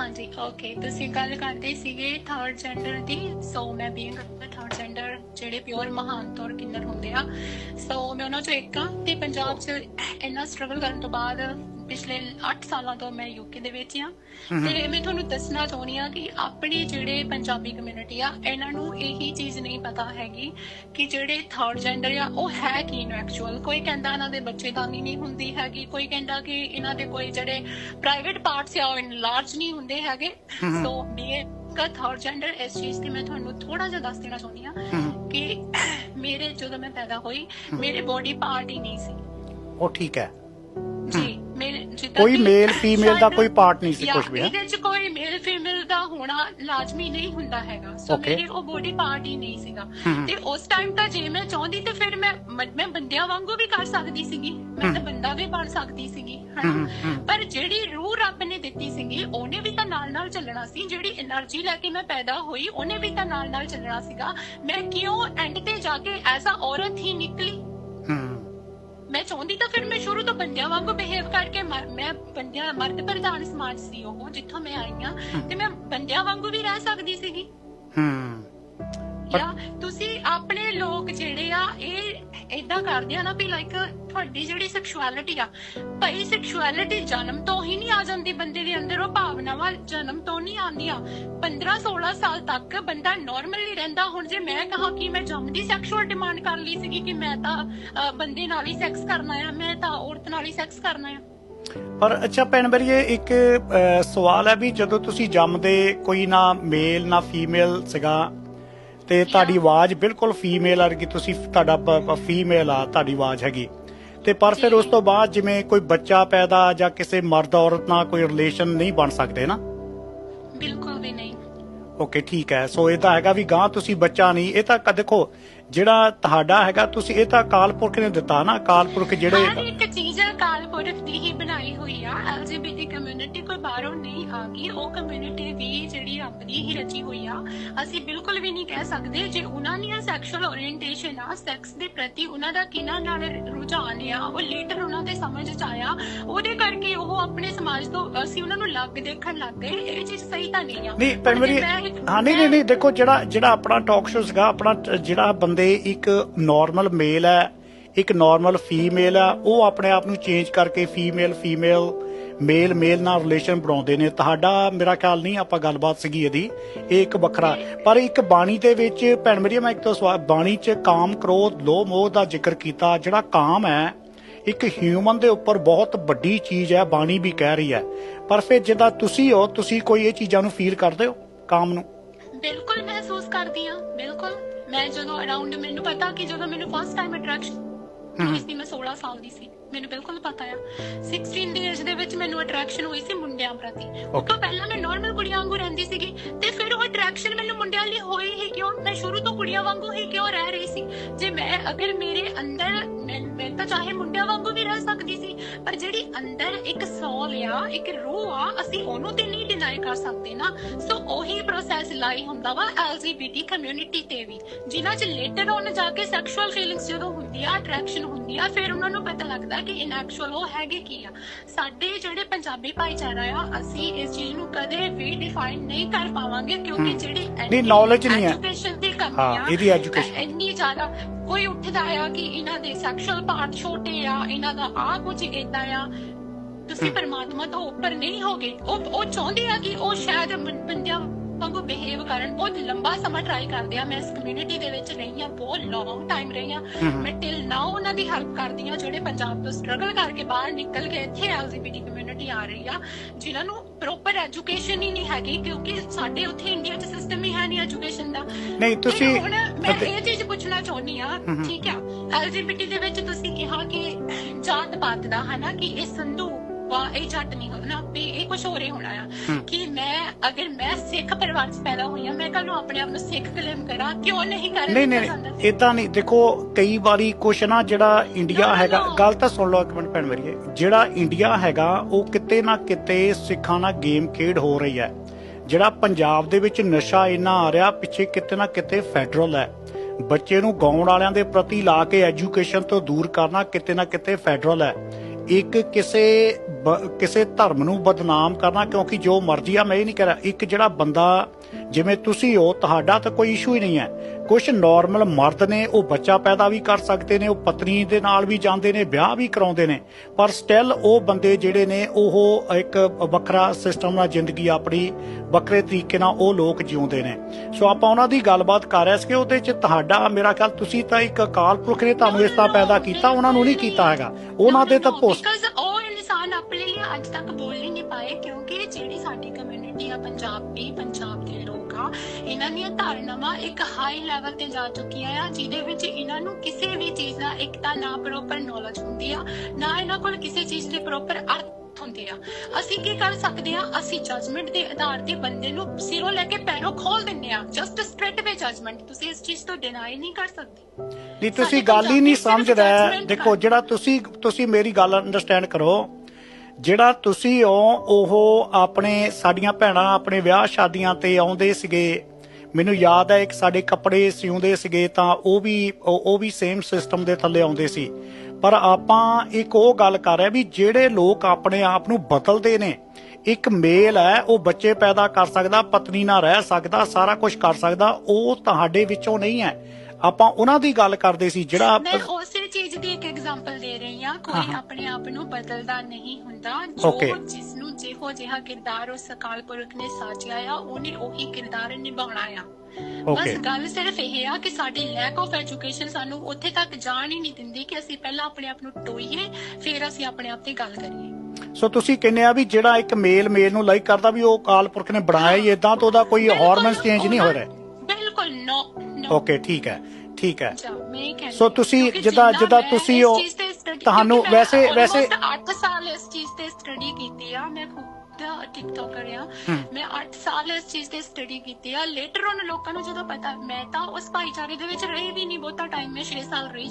ਹਾਂਜੀ ਓਕੇ ਤੁਸੀਂ ਗੱਲ ਕਰਦੇ ਸੀਗੇ ਥਰਡ ਜੈਂਡਰ ਦੀ ਸੋ ਮੈਂ ਬੀਇੰਗ ਥਰਡ ਜੈਂਡਰ ਜਿਹੜੇ ਪਿਓਰ ਮਹਾਨ ਤੌਰ ਕਿੰਨਰ ਹੁੰਦੇ ਆ ਸੋ ਮੈਂ ਉਹਨਾਂ ਚੋਂ ਇੱਕ ਆ, ਤੇ ਪੰਜਾਬ 'ਚ ਇੰਨਾ ਸਟਰਗਲ ਕਰਨ ਤੋਂ ਬਾਅਦ ਪਿਛਲੇ 8 ਸਾਲਾਂ ਤੋਂ ਮੈਂ ਯੂਕੇ ਦੇ ਵਿੱਚ ਆ ਤੇ ਮੈਂ ਤੁਹਾਨੂੰ ਦੱਸਣਾ ਚਾਹੁੰਦੀ ਆ ਕਿ ਆਪਣੇ ਜਿਹੜੇ ਪੰਜਾਬੀ ਕਮਿਊਨਿਟੀ ਆ ਇਹਨਾਂ ਨੂੰ ਇਹੀ ਚੀਜ਼ ਨਹੀਂ ਪਤਾ ਹੈਗੀ ਕਿ ਜਿਹੜੇ ਥਰਡ ਜੈਂਡਰ ਆ ਉਹ ਹੈ ਕੀ ਨੂੰ ਐਕਚੁਅਲ ਕੋਈ ਕਹਿੰਦਾ ਇਹਨਾਂ ਦੇ ਬੱਚੇਦਾਨੀ ਨਹੀਂ ਹੁੰਦੀ ਹੈਗੀ ਕੋਈ ਕਹਿੰਦਾ ਕਿ ਇਹਨਾਂ ਦੇ ਕੋਈ ਜਿਹੜੇ ਪ੍ਰਾਈਵੇਟ ਪਾਰਟਸ ਆ ਉਹ ਇਨਲਾਰਜ ਨਹੀਂ ਹੁੰਦੇ ਹੈਗੇ। ਸੋ ਬੀਏ ਕਾ ਥਰਡ ਜੈਂਡਰ ਇਸ ਚੀਜ਼ ਤੇ ਮੈਂ ਤੁਹਾਨੂੰ ਥੋੜਾ ਜਿਹਾ ਦੱਸ ਦੇਣਾ ਚਾਹੁੰਦੀ ਆ ਕਿ ਮੇਰੇ ਜਦੋਂ ਮੈਂ ਪੈਦਾ ਹੋਈ ਮੇਰੇ ਬੋਡੀ ਪਾਰਟ ਹੀ ਨਹੀਂ ਸੀ। ਉਹ ਠੀਕ ਹੈ। ਜਿੱਦਾਂ ਕੋਈ ਮੇਲ ਫੀਮੇਲ ਦਾ ਕੋਈ ਪਾਰਟ ਨਹੀਂ ਸੀ ਕੁਝ ਵੀ ਇਹਦੇ ਚ ਕੋਈ ਮੇਲ ਫੀਮੇਲ ਦਾ ਹੋਣਾ ਲਾਜ਼ਮੀ ਨਹੀਂ ਹੁੰਦਾ ਹੈਗਾ। ਸੋ ਮੇਰੇ ਉਹ ਬੋਡੀ ਪਾਰਟ ਹੀ ਨਹੀਂ ਸੀਗਾ। ਤੇ ਉਸ ਟਾਈਮ ਤਾਂ ਜੇ ਮੈਂ ਚਾਹੁੰਦੀ ਤੇ ਫਿਰ ਮੈਂ ਮੈਂ ਬੰਦਿਆਂ ਵਾਂਗੂ ਵੀ ਕਰ ਸਕਦੀ ਸੀਗੀ। ਮੈਂ ਤਾਂ ਬੰਦਾ ਵੀ ਬਣ ਸਕਦੀ ਸੀਗੀ ਪਰ ਜਿਹੜੀ ਰੂਹ ਰੱਬ ਨੇ ਦਿੱਤੀ ਸੀਗੀ ਉਹਨੇ ਵੀ ਤਾਂ ਨਾਲ ਨਾਲ ਚੱਲਣਾ ਸੀ। ਜਿਹੜੀ એનર્ਜੀ ਲੈ ਕੇ ਮੈਂ ਪੈਦਾ ਹੋਈ ਉਹਨੇ ਵੀ ਤਾਂ ਨਾਲ ਨਾਲ ਚੱਲਣਾ ਸੀਗਾ। ਮੈਂ ਕਿਉਂ ਐਂਡ ਤੇ ਜਾ ਕੇ ਐਸਾ ਔਰ ਬੰਦਿਆਂ ਵਾਂਗੂ ਬਿਹੇਵ ਕਰਕੇ ਮੈਂ ਬੰਦਿਆਂ ਮਰਦ ਪ੍ਰਧਾਨ ਸਮਾਜ ਸੀ ਉਹ ਜਿੱਥੋਂ ਮੈਂ ਆਈ ਹਾਂ ਤੇ ਮੈਂ ਬੰਦਿਆਂ ਵਾਂਗੂ ਵੀ ਰਹਿ ਸਕਦੀ ਸੀਗੀ। ਹੂੰ। ਤੁਸੀਂ ਆਪਣੇ ਲੋਕ ਜਿਹੜੇ ਆ ਇਹ ਇਦਾਂ ਕਰਦੇ ਆ ਨਾ ਵੀ ਲਾਈਕ ਤੁਹਾਡੀ ਜਿਹੜੀ ਸੈਕਸ਼ੁਅਲਿਟੀ ਆ, ਭਾਈ ਸੈਕਸ਼ੁਅਲਿਟੀ ਜਨਮ ਤੋਂ ਹੀ ਨਹੀਂ ਆ ਜਾਂਦੀ ਬੰਦੇ ਦੇ ਅੰਦਰ, ਉਹ ਭਾਵਨਾਵਾਂ ਜਨਮ ਤੋਂ ਨਹੀਂ ਆਉਂਦੀਆਂ। 15 16 ਸਾਲ ਤੱਕ ਬੰਦਾ ਨਾਰਮਲੀ ਰਹਿੰਦਾ। ਹੁਣ ਜੇ ਮੈਂ ਕਹਾ ਕਿ ਮੈਂ ਜੰਮਦੀ ਸੈਕਸ਼ੁਅਲ ਡਿਮਾਂਡ ਕਰ ਲਈ ਸੀਗੀ ਕਿ ਮੈਂ ਤਾਂ ਬੰਦੇ ਨਾਲ ਹੀ ਸੈਕਸ ਕਰਨਾ ਆ, ਮੈਂ ਤਾਂ ਔਰਤ ਨਾਲ ਹੀ ਸੈਕਸ ਕਰਨਾ ਆ। ਪਰ ਅੱਛਾ ਭੈਣ ਮੇਰੀਏ ਇੱਕ ਸਵਾਲ ਹੈ ਵੀ ਜਦੋਂ ਤੁਸੀਂ ਜੰਮਦੇ, ਕੋਈ ਨਾ ਮੇਲ ਨਾ ਫੀਮੇਲ ਸੀਗਾ ਤੇ ਤੁਹਾਡੀ ਆਵਾਜ਼ ਬਿਲਕੁਲ ਫੀਮੇਲ ਵਰਗੀ ਤੁਸੀਂ ਤੁਹਾਡਾ ਫੀਮੇਲ ਆ ਤੁਹਾਡੀ ਆਵਾਜ਼ ਹੈਗੀ। ਤੇ ਪਰ ਫਿਰ ਉਸ ਤੋਂ ਬਾਅਦ ਜਿਵੇਂ ਕੋਈ ਬੱਚਾ ਪੈਦਾ ਜਾਂ ਕਿਸੇ ਮਰਦ ਔਰਤ ਨਾਲ ਕੋਈ ਰਿਲੇਸ਼ਨ ਨਹੀਂ ਬਣ ਸਕਦੇ ਨਾ? ਬਿਲਕੁਲ ਵੀ ਨਹੀਂ। ਓਕੇ ਠੀਕ ਹੈ। ਸੋ ਇਹ ਤਾਂ ਹੈਗਾ ਵੀ ਗਾਂ ਤੁਸੀਂ ਬੱਚਾ ਨਹੀਂ ਇਹ ਤਾਂ ਕ- ਦੇਖੋ ਜਿਹੜਾ ਤੁਹਾਡਾ ਹੈਗਾ ਤੁਸੀਂ ਇਹ ਤਾਂ ਅਕਾਲ ਪੁਰਖ ਨੇ ਦਿੱਤਾ ਨਾ ਅਕਾਲ ਪੁਰਖ ਹਰ ਜਿਹੜੇ ਇੱਕ ਚੀਜ਼ ਅਕਾਲ ਪੁਰਖ ਦੀ ਹੀ ਬਣਾਈ ਹੋਈ ਆ। ਐਲਜੀਬੀਟੀ ਕਮਿਊਨਿਟੀ ਕੋਈ ਬਾਹਰੋਂ ਨਹੀਂ ਆ ਗਈ ਉਹ ਕਮਿਊਨਿਟੀ ਵੀ ਜਿਹੜੀ ਦੀ ਹੀ ਰਚੀ ਹੋਈ ਆ। ਅਸੀਂ ਬਿਲਕੁਲ ਵੀ ਨਹੀਂ ਕਹਿ ਸਕਦੇ ਜੇ ਉਹਨਾਂ ਦੀ ਸੈਕਸ਼ੂਅਲ ਓਰੀਐਂਟੇਸ਼ਨ ਆ ਸੈਕਸ ਦੇ ਪ੍ਰਤੀ ਉਹਨਾਂ ਦਾ ਕਿਨਾਂ ਨਾਲ ਰੁਝਾਨ ਆ ਉਹ ਲੇਟਰ ਉਹਨਾਂ ਦੇ ਸਮਝ ਚ ਆਇਆ। ਉਹਦੇ ਕਰਕੇ ਉਹ ਆਪਣੇ ਸਮਾਜ ਤੋਂ ਅਸੀਂ ਉਹਨਾਂ ਨੂੰ ਲੱਗ ਦੇਖਣ ਲੱਗ ਗਏ। ਇਹ ਚੀਜ਼ ਸਹੀ ਤਾਂ ਨਹੀਂ ਆ। ਨਹੀਂ ਇੱਕ- ਹਾਂ ਨਹੀਂ ਨਹੀਂ ਦੇਖੋ ਜਿਹੜਾ ਜਿਹੜਾ ਆਪਣਾ ਟਾਕ ਸ਼ੋ ਸੀਗਾ ਆਪਣਾ ਜਿਹੜਾ ਬੰਦੇ ਇੱਕ ਨਾਰਮਲ ਮੇਲ ਹੈ, ਇੱਕ ਨਾਰਮਲ ਫੀਮੇਲ ਆ ਉਹ ਆਪਣੇ ਆਪ ਨੂੰ ਚੇਂਜ ਕਰਕੇ ਫੀਮੇਲ ਫੀਮੇਲ ਮੇਲ ਮੇਲ ਨਾਲ ਰਿਲੇਸ਼ਨ ਬਣਾਉਂਦੇ ਨੇ। ਤੁਹਾਡਾ ਮੇਰਾ ਖਿਆਲ ਨਹੀਂ, ਆਪਾਂ ਗੱਲਬਾਤ ਸੀਗੀ ਇਹਦੀ। ਇਹ ਇੱਕ ਵੱਖਰਾ ਪਰ ਇੱਕ ਬਾਣੀ ਦੇ ਵਿੱਚ, ਭੈਣ ਮੇਰੀ, ਮੈਂ ਇੱਕ ਤੋਂ ਸਵਾਲ ਬਾਣੀ 'ਚ ਕਾਮ, ਕ੍ਰੋਧ, ਲੋਭ, ਮੋਹ ਦਾ ਜ਼ਿਕਰ ਕੀਤਾ। ਜਿਹੜਾ ਕਾਮ ਹੈ, ਇੱਕ ਹਿਊਮਨ ਦੇ ਉੱਪਰ ਬਹੁਤ ਵੱਡੀ ਚੀਜ਼ ਹੈ, ਬਾਣੀ ਵੀ ਕਹਿ ਰਹੀ ਹੈ। ਪਰ ਫਿਰ ਜਿੱਦਾਂ ਤੁਸੀਂ ਹੋ, ਤੁਸੀਂ ਕੋਈ ਇਹ ਚੀਜ਼ਾਂ ਨੂੰ ਫੀਲ ਕਰਦੇ ਹੋ, ਕਾਮ ਨੂੰ? ਬਿਲਕੁਲ ਮਹਿਸੂਸ ਕਰਦੀ ਆ ਬਿਲਕੁਲ। ਮੈਂ ਜਦੋਂ ਅਰਾਊਂਡ ਮੈਨੂੰ ਪਤਾ ਕਿ ਜਦੋਂ ਮੈਨੂੰ ਫਸਟ ਟਾਈਮ ਅਟਰੈਕਸ਼ਨ ਹੋਈ ਸੀ ਮੈਂ 16 ਸਾਲ ਦੀ ਸੀ ਮੈਨੂੰ ਬਿਲਕੁਲ ਪਤਾ ਆ। 16 ਦੀ ਏਜ ਦੇ ਵਿੱਚ ਮੈਨੂੰ ਅਟਰੈਕਸ਼ਨ ਹੋਈ ਸੀ ਮੁੰਡਿਆਂ ਪ੍ਰਤੀ। ਉਸ ਤੋਂ ਪਹਿਲਾਂ ਮੈਂ ਨਾਰਮਲ ਕੁੜੀਆਂ ਵਾਂਗੂ ਰਹਿੰਦੀ ਸੀਗੀ ਤੇ ਫਿਰ ਉਹ ਅਟਰੈਕਸ਼ਨ ਮੈਨੂੰ ਮੁੰਡਿਆਂ ਲਈ ਹੋਈ ਹੀ ਕਿਉਂ? ਮੈਂ ਸ਼ੁਰੂ ਤੋਂ ਕੁੜੀਆਂ ਵਾਂਗੂ ਹੀ ਕਿਉਂ ਰਹਿ ਰਹੀ ਸੀ? ਜੇ ਮੈਂ ਅਗਰ ਮੇਰੇ ਅੰਦਰ ਤਾਂ ਚਾਹੇ ਮੁੰਡਿਆਂ ਵਾਂਗੂ ਵੀ ਰਹਿ ਸਕਦੀ ਸੀ ਪਰ ਜਿਹੜੀ ਅੰਦਰ ਇੱਕ ਸੋਲ ਆ ਇੱਕ ਰੂਹ ਆ ਅਸੀਂ ਉਹਨੂੰ ਤੇ ਨਹੀਂ ਡਿਨਾਈ ਕਰ ਸਕਦੇ ਨਾ ਸੋ ਉਹੀ ਪ੍ਰੋਸੈਸ ਲਾਈ ਹੁੰਦਾ ਵਾ ਐਲਜੀਬੀਟੀ ਕਮਿਊਨਿਟੀ ਤੇ ਵੀ ਜਿਨ੍ਹਾਂ ਚ ਲੇਟਰ ਔਨ ਜਾ ਕੇ ਸੈਕਸ਼ੂਅਲ ਫੀਲਿੰਗਸ ਜਦੋਂ ਹੁੰਦੀ ਆ ਅਟਰੈਕਸ਼ਨ ਹੁੰਦੀ ਆ ਫਿਰ ਉਹਨਾਂ ਨੂੰ ਪਤਾ ਲੱਗਦਾ ਕਿ ਇਨ ਐਕਚੁਅਲ ਉਹ ਹੈਗੇ ਕੀ ਆ ਸਾਡੇ ਜਿਹੜੇ ਪੰਜਾਬੀ ਭਾਈਚਾਰਾ ਆ ਅਸੀਂ ਇਸ ਚੀਜ਼ ਨੂੰ ਕਦੇ ਵੀ ਡਿਫਾਈਨ ਨਹੀਂ ਕਰ ਪਾਵਾਂਗੇ ਕਿਉਂਕਿ ਜਿਹੜੀ ਨਹੀਂ, knowledge ਨਹੀਂ ਹੈ। ਐਜੂਕੇਸ਼ਨ ਦੀ ਕਮੀ ਹਾਂ, ਆ ਇਹਦੀ education। ਐ- ਇੰਨੀ ਜ਼ਿਆਦਾ ਕੋਈ ਉੱਠਦਾ ਆ ਕਿ ਇਹਨਾਂ ਦੇ ਸੈਕਸ਼ੂਅਲ ਪਾਰਟ ਛੋਟੇ ਆ ਇਹਨਾਂ ਦਾ ਆ ਕੁਝ ਇਦਾਂ ਆ। ਤੁਸੀਂ ਪਰਮਾਤਮਾ ਤੋਂ ਉੱਪਰ ਨਹੀਂ ਹੋਗੇ। ਉਹ ਉਹ ਚਾਹੁੰਦੇ ਆ ਕਿ ਉਹ ਸ਼ਾਇਦ ਬੰਦਿਆਂ ਵਾਂਗੂ ਬਿਹੇਵ ਕਰਨ ਬਹੁਤ ਲੰਬਾ ਸਮਾਂ ਟਰਾਈ ਕਰਦੇ ਆ। ਮੈਂ ਇਸ ਕਮਿਊਨਿਟੀ ਦੇ ਵਿੱਚ ਰਹੀ ਆ ਬਹੁਤ ਲੌਂਗ ਟਾਈਮ ਰਹੀ ਆ ਮੈਂ ਟਿਲ ਨਾਓ ਉਹਨਾਂ ਦੀ ਹੈਲਪ ਕਰਦੀ ਆ ਜਿਹੜੇ ਪੰਜਾਬ ਤੋਂ ਸਟਰਗਲ ਕਰਕੇ ਬਾਹਰ ਨਿਕਲ ਕੇ ਇੱਥੇ ਐਲਜੀਬੀਟੀ ਕਮਿਊਨਿਟੀ ਆ ਰਹੀ ਆ ਜਿਨ੍ਹਾਂ ਨੂੰ ਪ੍ਰੋਪਰ ਐਜੂਕੇਸ਼ਨ ਹੀ ਨਹੀਂ ਹੈਗੀ ਕਿਉਂਕਿ ਸਾਡੇ ਉੱਥੇ ਇੰਡੀਆ 'ਚ ਸਿਸਟਮ ਹੀ ਹੈ ਨਹੀਂ ਐਜੂਕੇਸ਼ਨ ਦਾ। ਨਹੀਂ ਤੁਸੀਂ ਹੁਣ ਮੈਂ ਇਹ ਚੀਜ਼ ਪੁੱਛਣਾ ਚਾਹੁੰਦੀ ਆ ਠੀਕ ਆ? ਐਲਜੀਬੀਟੀ ਦੇ ਵਿੱਚ ਤੁਸੀਂ ਕਿਹਾ ਕਿ ਜਾਤ ਪਾਤ ਦਾ ਹਨਾ ਕਿ ਇਹ ਸੰਧੂ ਵਾ ਇਹ ਜੱਟ ਨਹੀਂ ਹੋਣਾ ਵੀ ਇਹ ਕੁਝ ਹੀ ਹੋਣਾ ਆ। ਕਿ ਮੈਂ ਅਗਰ ਮੈਂ ਸਿੱਖ ਪਰਿਵਾਰ 'ਚ ਪੈਦਾ ਹੋਈ ਆ ਮੈਂ ਕੱਲ ਨੂੰ ਆਪਣੇ ਆਪ ਨੂੰ ਸਿੱਖ ਕਲੇਮ ਕਰਾਂ ਕਿਉਂ ਨਹੀਂ ਕਰ ਨਹੀਂ ਨਹੀਂ ਇਦਾਂ ਨਹੀਂ ਦੇਖੋ ਕਈ ਵਾਰੀ ਕੁਛ ਨਾ ਜਿਹੜਾ ਇੰਡੀਆ ਹੈਗਾ. ਗੱਲ ਤਾਂ ਸੁਣ ਲਓ ਇੱਕ ਮਿੰਟ ਭੈਣ ਮੇਰੀਏ ਜਿਹੜਾ ਇੰਡੀਆ ਹੈਗਾ ਉਹ ਕਿਤੇ ਨਾ ਕਿਤੇ ਸਿੱਖਾਂ ਨਾਲ ਗੇਮ ਖੇਡ ਹੋ ਰਹੀ ਹੈ। ਜਿਹੜਾ ਪੰਜਾਬ ਦੇ ਵਿੱਚ ਨਸ਼ਾ ਇੰਨਾ ਆ ਰਿਹਾ ਪਿੱਛੇ ਕਿਤੇ ਨਾ ਕਿਤੇ ਫੈਡਰਲ ਹੈ। ਬੱਚੇ ਨੂੰ ਗਾਉਣ ਵਾਲਿਆਂ ਦੇ ਪ੍ਰਤੀ ਲਾ ਕੇ ਐਜੂਕੇਸ਼ਨ ਤੋਂ ਦੂਰ ਕਰਨਾ ਕਿਤੇ ਨਾ ਕਿਤੇ ਫੈਡਰਲ ਹੈ। ਇੱਕ ਕਿਸੇ ਕਿਸੇ ਧਰਮ ਨੂੰ ਬਦਨਾਮ ਕਰਨਾ, ਕਿਉਂਕਿ ਜੋ ਮਰਜ਼ੀ ਆ, ਮੈਂ ਇਹ ਨਹੀਂ ਕਹਿ ਰਿਹਾ, ਇੱਕ ਜਿਹੜਾ ਬੰਦਾ, ਜਿਵੇਂ ਤੁਸੀਂ ਹੋ, ਤੁਹਾਡਾ ਤਾਂ ਕੋਈ ਇਸ਼ੂ ਹੀ ਨਹੀਂ ਹੈ। ਕੁਝ ਨਾਰਮਲ ਮਰਦ ਨੇ ਉਹ ਬੱਚਾ ਪੈਦਾ ਵੀ ਕਰ ਸਕਦੇ ਨੇ ਉਹ ਪਤਨੀ ਦੇ ਨਾਲ ਵੀ ਜਾਂਦੇ ਨੇ ਵਿਆਹ ਵੀ ਕਰਾਉਂਦੇ ਨੇ ਪਰ ਸਟਿਲ ਉਹ ਬੰਦੇ ਜਿਹੜੇ ਨੇ ਉਹ ਇੱਕ ਵੱਖਰਾ ਸਿਸਟਮ ਨਾਲ ਜ਼ਿੰਦਗੀ ਆਪਣੀ ਵੱਖਰੇ ਤਰੀਕੇ ਨਾਲ ਉਹ ਲੋਕ ਜਿਉਂਦੇ ਨੇ। ਸੋ ਆਪਾਂ ਉਹਨਾਂ ਦੀ ਗੱਲਬਾਤ ਕਰ ਰਹੇ ਸੀ ਕਿ ਉਹਦੇ ਚ ਤੁਹਾਡਾ ਮੇਰਾ ਖਿਆਲ ਤੁਸੀਂ ਤਾਂ ਇੱਕ ਅਕਾਲ ਪੁਰਖ ਨੇ ਤੁਹਾਨੂੰ ਇਸ ਤਰ੍ਹਾਂ ਪੈਦਾ ਕੀਤਾ ਉਹਨਾਂ ਨੂੰ ਨਹੀਂ ਕੀਤਾ ਹੈਗਾ। ਉਹਨਾਂ ਦੇ ਤਾਂ ਭੁਸ ਬਿਕਾਜ਼ ਉਹ ਇਨਸਾਨ ਆਪਣੇ ਲਈ ਅੱਜ ਤੱਕ ਬੋਲ ਨਹੀਂ ਪਾਏ ਕਿਉਂਕਿ ਜਿਹੜੀ ਸਾਡੀ ਕਮਿਊਨਿਟੀ ਆ ਪੰਜਾਬੀ ਪੰਜਾਬ ਦੇ ਲੋਕ ਆ ਇਹਨਾਂ ਦੀਆਂ ਧਾਰਨਾਵਾਂ ਇੱਕ ਹਾਈ ਲੈਵਲ ਤੇ ਜਾ ਚੁੱਕੀਆਂ ਆ ਜਿਹਦੇ ਵਿੱਚ ਇਹਨਾਂ ਨੂੰ ਕਿਸੇ ਵੀ ਚੀਜ਼ ਦਾ ਇੱਕ ਤਾਂ ਨਾ ਪ੍ਰੋਪਰ ਨੌਲੇਜ ਹੁੰਦੀ ਆ ਨਾ ਇਹਨਾਂ ਕੋਲ ਕਿਸੇ ਚੀਜ਼ ਦੇ ਪ੍ਰੋਪਰ ਅਰਥ ਹੁੰਦੇ ਆ। ਅਸੀਂ ਕੀ ਕਰ ਸਕਦੇ ਆ? ਅਸੀਂ ਜਜਮੈਂਟ ਦੇ ਆਧਾਰ ਤੇ ਬੰਦੇ ਨੂੰ ਸਿਰੋਂ ਲੈ ਕੇ ਪੈਰੋਂ ਖੋਲ ਦਿੰਨੇ ਆ ਜਸਟ ਸਟ੍ਰੇਟ ਵੇ ਜਜਮੈਂਟ ਤੁਸੀਂ ਇਸ ਚੀਜ਼ ਤੋਂ ਡਿਨਾਈ ਨਹੀਂ ਕਰ ਸਕਦੇ। ਨਹੀਂ ਤੁਸੀਂ ਗੱਲ ਹੀ ਨਹੀਂ ਪੰਜਾਬੀ ਸਮਝ ਸਿਰਫ ਰਹੇ ਦੇਖੋ ਜਿਹੜਾ ਤੁਸੀਂ ਤੁਸੀਂ ਮੇਰੀ ਗੱਲ ਅੰਡਰਸਟੈਂਡ ਕਰੋ। ਜਿਹੜਾ ਤੁਸੀਂ ਹੋ, ਉਹ ਆਪਣੇ, ਸਾਡੀਆਂ ਭੈਣਾਂ ਆਪਣੇ ਵਿਆਹ ਸ਼ਾਦੀਆਂ ਤੇ ਆਉਂਦੇ ਸੀਗੇ। ਮੈਨੂੰ ਯਾਦ ਹੈ, ਇੱਕ ਸਾਡੇ ਕੱਪੜੇ ਸਿਉਂਦੇ ਸੀਗੇ ਤਾਂ ਉਹ ਵੀ ਉਹ ਵੀ ਸੇਮ ਸਿਸਟਮ ਦੇ ਥੱਲੇ ਆਉਂਦੇ ਸੀ। ਪਰ ਆਪਾਂ ਇੱਕ ਉਹ ਗੱਲ ਕਰ ਰਹੇ ਵੀ ਜਿਹੜੇ ਲੋਕ ਆਪਣੇ ਆਪ ਨੂੰ ਬਦਲਦੇ ਨੇ, ਇੱਕ ਮੇਲ ਹੈ, ਉਹ ਬੱਚੇ ਪੈਦਾ ਕਰ ਸਕਦਾ, ਪਤਨੀ ਨਾਲ ਰਹਿ ਸਕਦਾ, ਸਾਰਾ ਕੁਝ ਕਰ ਸਕਦਾ, ਉਹ ਤੁਹਾਡੇ ਵਿੱਚੋਂ ਨਹੀਂ ਹੈ। ਆਪਾਂ ਉਹਨਾਂ ਦੀ ਗੱਲ ਕਰਦੇ ਸੀ, ਜਿਹੜਾ ਮੈਂ ਉਸੇ ਚੀਜ਼ ਦੀ ਇੱਕ ਐਗਜ਼ਾਮਪਲ ਦੇ ਹਾਂ, ਕੋਈ। ਆਪਣੇ ਆਪ ਨੂੰ ਬਦਲਦਾ ਨਹੀਂ ਹੁੰਦਾ ਜੋ. ਜਿਸ ਨੂੰ ਜਿਹੋ ਜਿਹਾ ਕਿਰਦਾਰ ਉਸ ਅਕਾਲ ਪੁਰਖ ਨੇ ਸਾਜਿਆ ਆ ਉਹਨੇ ਉਹੀ ਕਿਰਦਾਰ ਨਿਭਾਉਣਾ ਆ ਬਸ. ਗੱਲ ਸਿਰਫ ਇਹ ਆ ਕਿ ਸਾਡੀ ਲੈਕ ਆਫ ਐਜੂਕੇਸ਼ਨ ਸਾਨੂੰ ਉੱਥੇ ਤੱਕ ਜਾਣ ਹੀ ਨਹੀਂ ਦਿੰਦੀ ਕਿ ਅਸੀਂ ਪਹਿਲਾਂ ਆਪਣੇ ਆਪ ਨੂੰ ਟੋਈਏ ਫਿਰ ਅਸੀਂ ਆਪਣੇ ਆਪ ਤੇ ਗੱਲ ਕਰੀਏ ਸੋ ਤੁਸੀਂ ਕਹਿੰਦੇ ਆ ਵੀ ਜਿਹੜਾ ਇੱਕ ਮੇਲ ਮੇਲ ਨੂੰ ਲਾਈਕ ਕਰਦਾ ਵੀ ਉਹ ਅਕਾਲ ਪੁਰਖ ਨੇ ਬਣਾਇਆ ਹੀ ਇਦਾਂ ਤਾਂ ਉਹਦਾ ਕੋਈ ਹਾਰਮੋਨਸ ਚੇਂਜ ਨਹੀਂ ਹੋ ਰਿਹਾ ਬਿਲਕੁਲ ਨੋ ਓਕੇ ਠੀਕ ਹੈ ਠੀਕ ਹੈ ਸੋ ਤੁਸੀਂ ਜਿੱਦਾਂ- ਜਿੱਦਾਂ ਤੁਸੀਂ ਇਸ ਉਹ- ਚੀਜ਼ ਤੇ ਤੁਹਾਨੂੰ ਵੈਸੇ- ਵੈਸੇ- almost 8 ਸਾਲ ਇਸ ਚੀਜ਼ ਤੇ ਸਟੱਡੀ ਕੀਤੀ ਆ ਮੈਂ ਖੁਦ ਟਿਕਟੋਕਰ ਆ। ਮੈਂ 8 ਸਾਲ ਇਸ ਚੀਜ਼ ਤੇ ਸਟੱਡੀ ਕੀਤੀ ਆ ਲੇਟਰ ਔਨ ਲੋਕਾਂ ਨੂੰ ਜਦੋਂ ਪਤਾ ਮੈਂ ਤਾਂ ਉਸ ਭਾਈਚਾਰੇ ਦੇ ਵਿੱਚ ਰਹੀ ਵੀ ਨਹੀਂ ਬਹੁਤਾ ਟਾਈਮ ਮੈਂ 6 ਸਾਲ ਰਹੀ